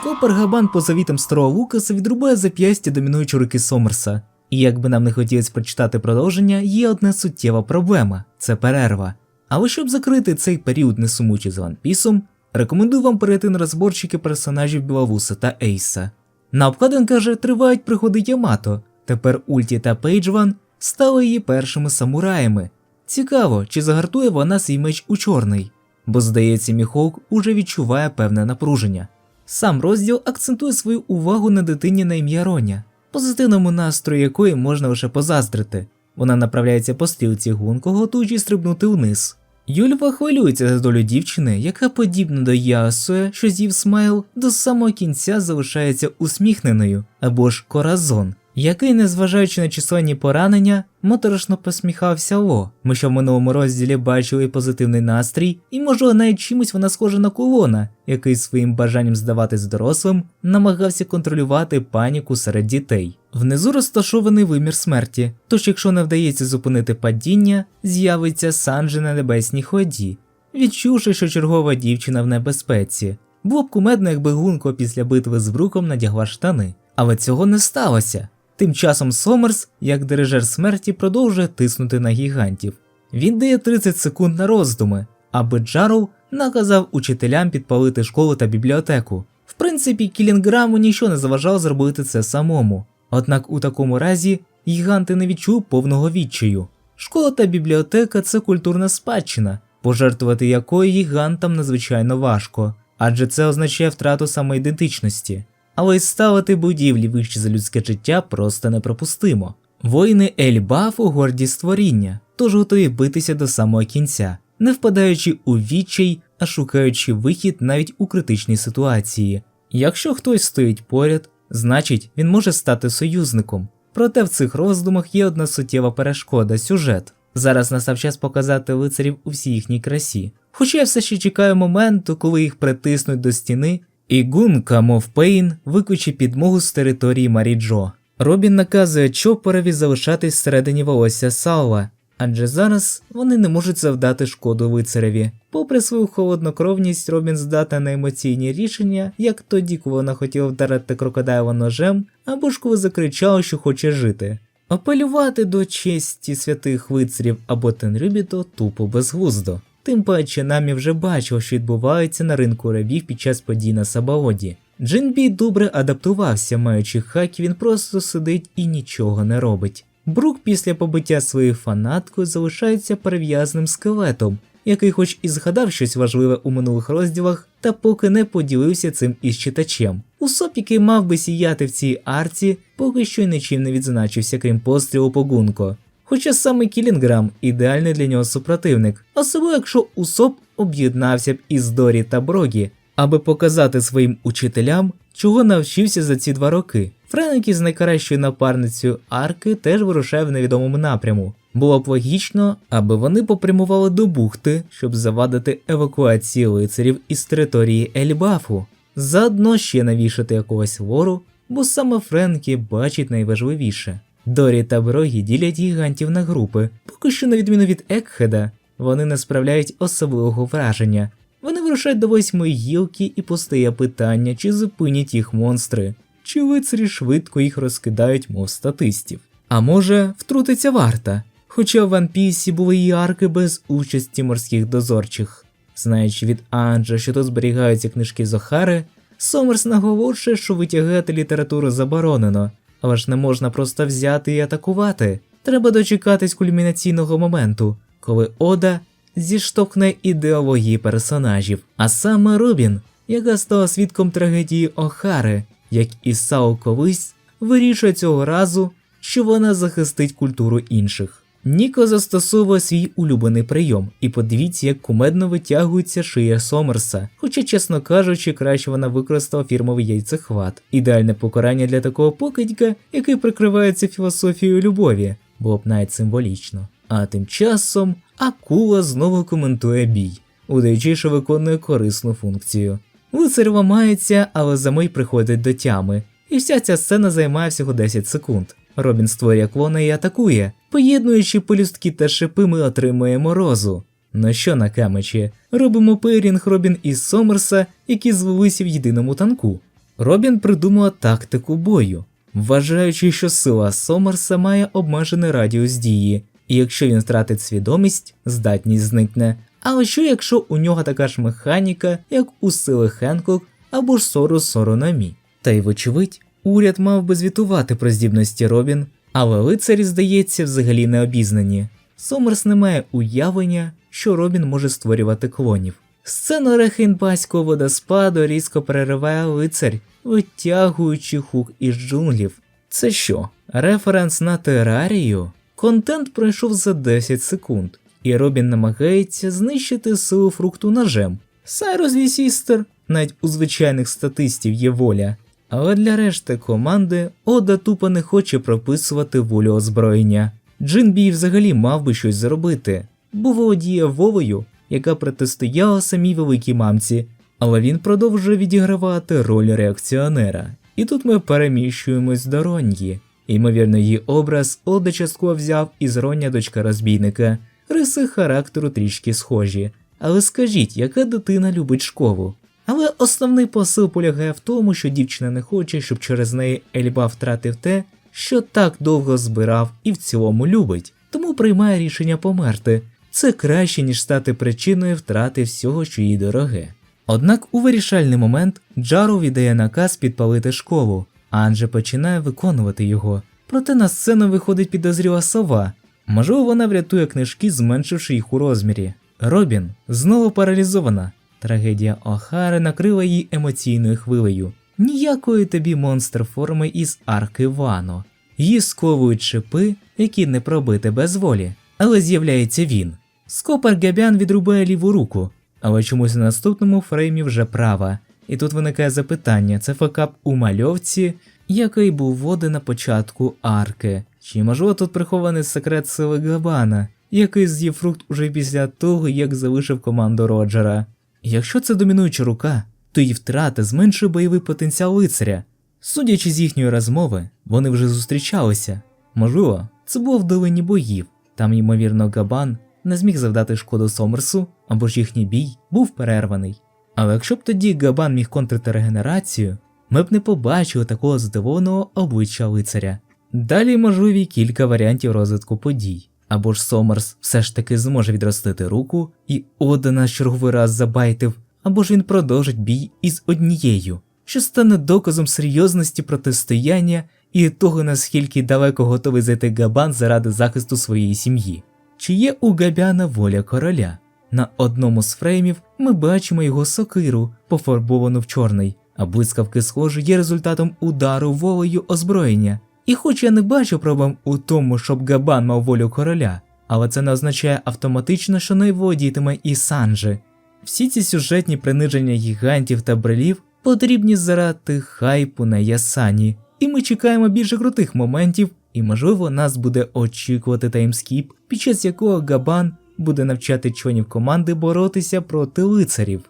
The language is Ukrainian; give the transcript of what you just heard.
Скопер Габан по завітам старого Лукаса відрубає зап'ястя домінуючої руки Сомерса. І як би нам не хотілося прочитати продовження, є одна суттєва проблема це перерва. Але щоб закрити цей період не сумуючи з Piece, рекомендую вам перейти на розборчики персонажів Білавуса та Ейса. На обкладинках же тривають приходи Ямато. Тепер Ульті та Пейджван стали її першими самураями. Цікаво, чи загартує вона свій меч у чорний, бо здається, Міхоук уже відчуває певне напруження. Сам розділ акцентує свою увагу на дитині на ім'я Роня, позитивному настрою якої можна лише позаздрити. Вона направляється по стрілці гунку, готуючи стрибнути вниз. Юльва хвилюється за долю дівчини, яка, подібно до Ясуя, що з'їв смайл, до самого кінця залишається усміхненою, або ж коразон, який, незважаючи на численні поранення, моторошно посміхався Ло. Ми що в минулому розділі бачили позитивний настрій, і можливо навіть чимось вона схожа на колона, який своїм бажанням здаватись дорослим намагався контролювати паніку серед дітей. Внизу розташований вимір смерті, тож якщо не вдається зупинити падіння, з'явиться Санджи на небесній ході, відчувши, що чергова дівчина в небезпеці. Було б кумедно, якби Гунко після битви з Бруком надягла штани. Але цього не сталося. Тим часом Сомерс, як дирижер смерті, продовжує тиснути на гігантів. Він дає 30 секунд на роздуми, аби Джарл наказав учителям підпалити школу та бібліотеку. В принципі, Кілінграму нічого не заважало зробити це самому. Однак у такому разі гіганти не відчують повного відчаю. Школа та бібліотека це культурна спадщина, пожертвувати якою гігантам надзвичайно важко, адже це означає втрату самоідентичності. Але й ставити будівлі вище за людське життя просто неприпустимо. Воїни Ельбафу горді створіння, тож готові битися до самого кінця, не впадаючи у відчай, а шукаючи вихід навіть у критичній ситуації. Якщо хтось стоїть поряд, значить він може стати союзником. Проте в цих роздумах є одна суттєва перешкода сюжет. Зараз настав час показати лицарів у всій їхній красі. Хоча я все ще чекаю моменту, коли їх притиснуть до стіни, і Гунка, мов Пейн, викличе підмогу з території Маріджо. Робін наказує Чопорові залишатись всередині волосся Саула, адже зараз вони не можуть завдати шкоду лицареві. Попри свою холоднокровність, Робін здатна на емоційні рішення, як тоді, коли вона хотіла вдарити крокодайла ножем, або ж коли закричала, що хоче жити. Апелювати до честі святих лицарів або Тенрюбіто тупо безглуздо. Тим паче намі вже бачив, що відбувається на ринку рабів під час подій на Сабаоді. Джинбі добре адаптувався, маючи хакі, він просто сидить і нічого не робить. Брук після побиття своєю фанаткою залишається перев'язаним скелетом, який хоч і згадав щось важливе у минулих розділах, та поки не поділився цим із читачем. Усоп, який мав би сіяти в цій арці, поки що й нічим не відзначився, крім пострілу по Гунко. Хоча саме Кілінграм ідеальний для нього супротивник, особливо якщо Усоп об'єднався б із Дорі та Брогі, аби показати своїм учителям, чого навчився за ці два роки. Френк із найкращою напарницею арки теж вирушає в невідомому напряму. Було б логічно, аби вони попрямували до бухти, щоб завадити евакуації лицарів із території Ельбафу, заодно ще навішати якогось вору, бо саме Френкі бачить найважливіше. Дорі та Брогі ділять гігантів на групи, поки що, на відміну від Екхеда, вони не справляють особливого враження. Вони вирушають до восьмої гілки і постає питання, чи зупинять їх монстри, чи лицарі швидко їх розкидають, мов статистів. А може, втрутиться варта, хоча в Ван Пісі були і арки без участі морських дозорчих. Знаючи від Анджа, що тут зберігаються книжки Зохари, Сомерс наголошує, що витягати літературу заборонено, але ж не можна просто взяти і атакувати. Треба дочекатись кульмінаційного моменту, коли Ода зіштовхне ідеології персонажів, а саме Робін, яка стала свідком трагедії Охари, як і Сао колись, вирішує цього разу, що вона захистить культуру інших. Ніко застосовує свій улюблений прийом, і подивіться, як кумедно витягується шия Сомерса, хоча, чесно кажучи, краще вона використала фірмовий яйцехват. Ідеальне покарання для такого покидька, який прикривається філософією любові, було б навіть символічно. А тим часом Акула знову коментує бій, удаючи, що виконує корисну функцію. Лицар ламається, але за мить приходить до тями, і вся ця сцена займає всього 10 секунд. Робін створює клона і атакує. Поєднуючи полюстки та шипи, ми отримуємо розу. Ну що на камечі? Робимо пейрінг Робін із Сомерса, які звелися в єдиному танку. Робін придумала тактику бою, вважаючи, що сила Сомерса має обмежений радіус дії, і якщо він втратить свідомість, здатність зникне. Але що якщо у нього така ж механіка, як у сили Хенкок або ж Сору Соронамі? Та й вочевидь, уряд мав би звітувати про здібності Робін, але лицарі, здається, взагалі не обізнані. Сомерс не має уявлення, що Робін може створювати клонів. Сцену Рехенбаського водоспаду різко перериває лицар, витягуючи хук із джунглів. Це що, референс на терарію? Контент пройшов за 10 секунд, і Робін намагається знищити силу фрукту ножем. Сайрус Вісістер, навіть у звичайних статистів є воля. Але для решти команди Ода тупо не хоче прописувати волю озброєння. Джинбій взагалі мав би щось зробити, бо володіє Вовою, яка протистояла самій великій мамці, але він продовжує відігравати роль реакціонера. І тут ми переміщуємось до Роньї. Ймовірно, її образ Ода частково взяв із Роня дочка розбійника, риси характеру трішки схожі. Але скажіть, яка дитина любить школу? Але основний посил полягає в тому, що дівчина не хоче, щоб через неї Ельба втратив те, що так довго збирав і в цілому любить, тому приймає рішення померти. Це краще, ніж стати причиною втрати всього, що їй дороге. Однак у вирішальний момент Джару віддає наказ підпалити школу, а Анже починає виконувати його. Проте на сцену виходить підозріла сова. Можливо, вона врятує книжки, зменшивши їх у розмірі. Робін знову паралізована. Трагедія Охари накрила її емоційною хвилею. Ніякої тобі монстр форми із арки Вано. Її сковують шипи, які не пробити без волі. Але з'являється він. Скопер Габян відрубає ліву руку, але чомусь на наступному фреймі вже права. І тут виникає запитання: це факап у мальовці, який був води на початку арки. Чи можливо тут прихований секрет сили Габана, який з'їв фрукт уже після того, як залишив команду Роджера? Якщо це домінуюча рука, то її втрата зменшує бойовий потенціал лицаря. Судячи з їхньої розмови, вони вже зустрічалися. Можливо, це було в долині боїв. Там, ймовірно, Габан не зміг завдати шкоду Сомерсу, або ж їхній бій був перерваний. Але якщо б тоді Габан міг контрити регенерацію, ми б не побачили такого здивованого обличчя лицаря. Далі можливі кілька варіантів розвитку подій. Або ж Сомерс все ж таки зможе відростити руку, і Ода нас черговий раз забайтив, або ж він продовжить бій із однією, що стане доказом серйозності протистояння і того, наскільки далеко готовий зайти Габан заради захисту своєї сім'ї. Чи є у Габяна воля короля? На одному з фреймів ми бачимо його сокиру, пофарбовану в чорний, а блискавки схожі є результатом удару волею озброєння. І хоч я не бачу проблем у тому, щоб Габан мав волю короля, але це не означає автоматично, що не володітиме і Санджи. Всі ці сюжетні приниження гігантів та брелів потрібні заради хайпу на Ясані, і ми чекаємо більше крутих моментів, і можливо нас буде очікувати таймскіп, під час якого Габан буде навчати членів команди боротися проти лицарів.